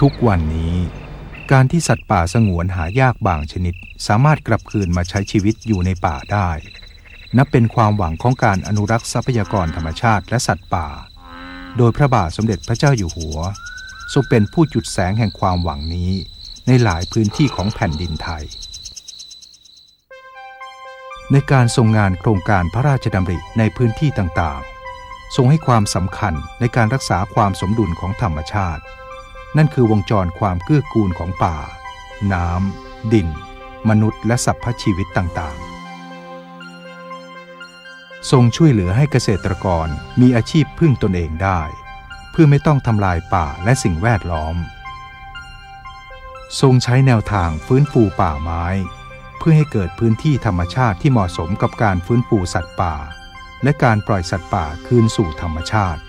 ทุกวันนี้ การที่สัตว์ป่าสงวนหายากบางชนิด สามารถกลับคืนมาใช้ชีวิตอยู่ในป่าได้ นับเป็นความหวังของการอนุรักษ์ทรัพยากรธรรมชาติและสัตว์ป่า โดยพระบาทสมเด็จพระเจ้าอยู่หัว ทรงเป็นผู้จุดแสงแห่งความหวังนี้ ในหลายพื้นที่ของแผ่นดินไทย ในการทรงงานโครงการพระราชดำริในพื้นที่ต่างๆ ทรงให้ความสำคัญในการรักษาความสมดุลของธรรมชาติ นั่นคือวงจรความเกื้อกูลของป่า น้ำ ดิน มนุษย์และสรรพชีวิตต่างๆ ทรงช่วยเหลือให้เกษตรกรมีอาชีพพึ่งตนเองได้ เพื่อไม่ต้องทำลายป่าและสิ่งแวดล้อม ทรงใช้แนวทางฟื้นฟูป่าไม้ เพื่อให้เกิดพื้นที่ธรรมชาติที่เหมาะสมกับการฟื้นฟูสัตว์ป่า และการปล่อยสัตว์ป่าคืนสู่ธรรมชาติ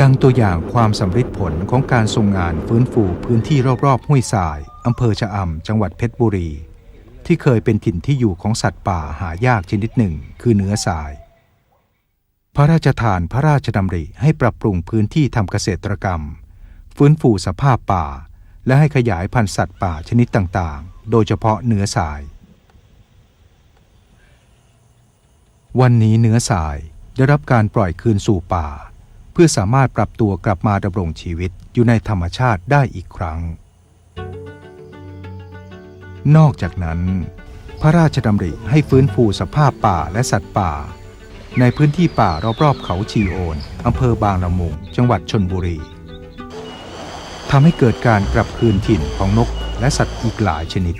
ดังตัวอย่างความสำเร็จผลของการทรงงานฟื้นฟูพื้นที่รอบๆห้วยทรายอำเภอชะอำจังหวัดเพชรบุรี ที่เคยเป็นถิ่นที่อยู่ของสัตว์ป่าหายากชนิดหนึ่ง คือเนื้อทราย พระราชทานพระราชดำริให้ปรับปรุงพื้นที่ทำเกษตรกรรม ฟื้นฟูสภาพป่า และให้ขยายพันธุ์สัตว์ป่าชนิดต่างๆ โดยเฉพาะเนื้อทราย วันนี้เนื้อทรายได้รับการปล่อยคืนสู่ป่า พื่อสามารถปรับตัวกลับมาดำรงชีวิตอยู่ในธรรมชาติได้อีกครั้ง นอกจากนั้น พระราชดำริให้ฟื้นฟูสภาพป่าและสัตว์ป่า ในพื้นที่ป่ารอบๆเขาชีโอนอำเภอบางละมุง จังหวัดชนบุรีทำให้เกิดการกลับคืนถิ่นของนกและสัตว์อีกหลายชนิด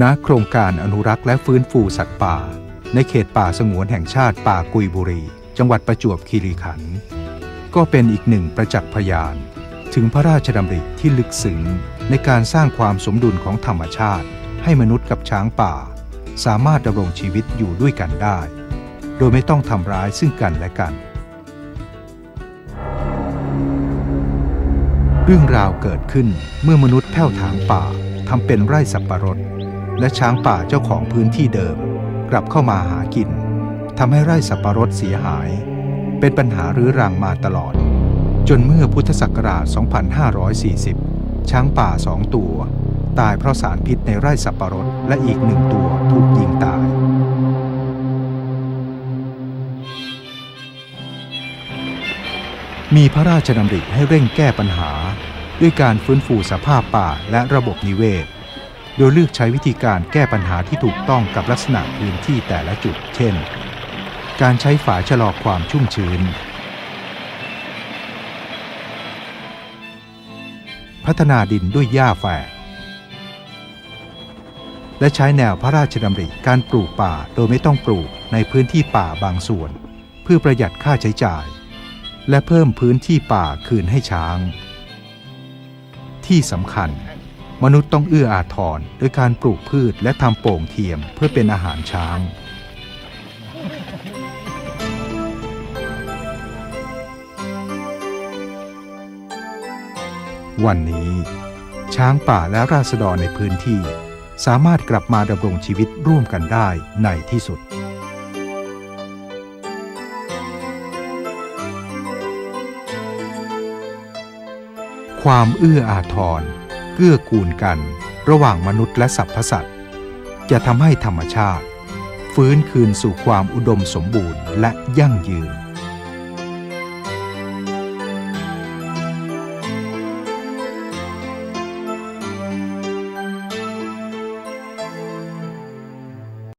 ณโครงการอนุรักษ์และฟื้นฟูสัตว์ป่า ในเขตป่าสงวนแห่งชาติป่ากุยบุรี จังหวัดประจวบคีรีขันธ์ก็เป็นอีกหนึ่งประจักษ์พยาน ถึงพระราชดำริที่ลึกซึ้งในการสร้างความสมดุลของธรรมชาติ ให้มนุษย์กับช้างป่า สามารถดำรงชีวิตอยู่ด้วยกันได้ โดยไม่ต้องทำร้ายซึ่งกันและกัน เรื่องราวเกิดขึ้นเมื่อมนุษย์แผ่วถางป่าทำเป็นไร่สับปะรด และช้างป่าเจ้าของพื้นที่เดิม กลับเข้ามาหากินทำให้ไร่สับปะรดเสียหาย เป็นปัญหารื้อรังมาตลอด จนเมื่อพุทธศักราช 2540 ช้างป่าสองตัว ตายเพราะสารพิษในไร่สับปะรดและอีกหนึ่งตัวถูกยิงตายมีพระราชดำริให้เร่งแก้ปัญหา ด้วยการฟื้นฟูสภาพป่าและระบบนิเวศ โดยเลือกใช้วิธีการแก้ปัญหาที่ถูกต้องกับลักษณะพื้นที่แต่ละจุด เช่น การใช้ฝาชะลอความชุ่มชื้น พัฒนาดินด้วยหญ้าแฝก และใช้แนวพระราชดำริการปลูกป่าโดยไม่ต้องปลูกในพื้นที่ป่าบางส่วน เพื่อประหยัดค่าใช้จ่าย และเพิ่มพื้นที่ป่าคืนให้ช้าง ที่สำคัญ มนุษย์ต้องเอื้ออาทรโดยการปลูกพืชและทำโป่งเทียมเพื่อเป็นอาหารช้าง วันนี้ ช้างป่าและราษฎรในพื้นที่ สามารถกลับมาดำรงชีวิตร่วมกันได้ในที่สุดความเอื้ออาทร เกื้อกูลกันระหว่างมนุษย์และสัพพสัตว์จะทำให้ธรรมชาติ ฟื้นคืนสู่ความอุดมสมบูรณ์และยั่งยืน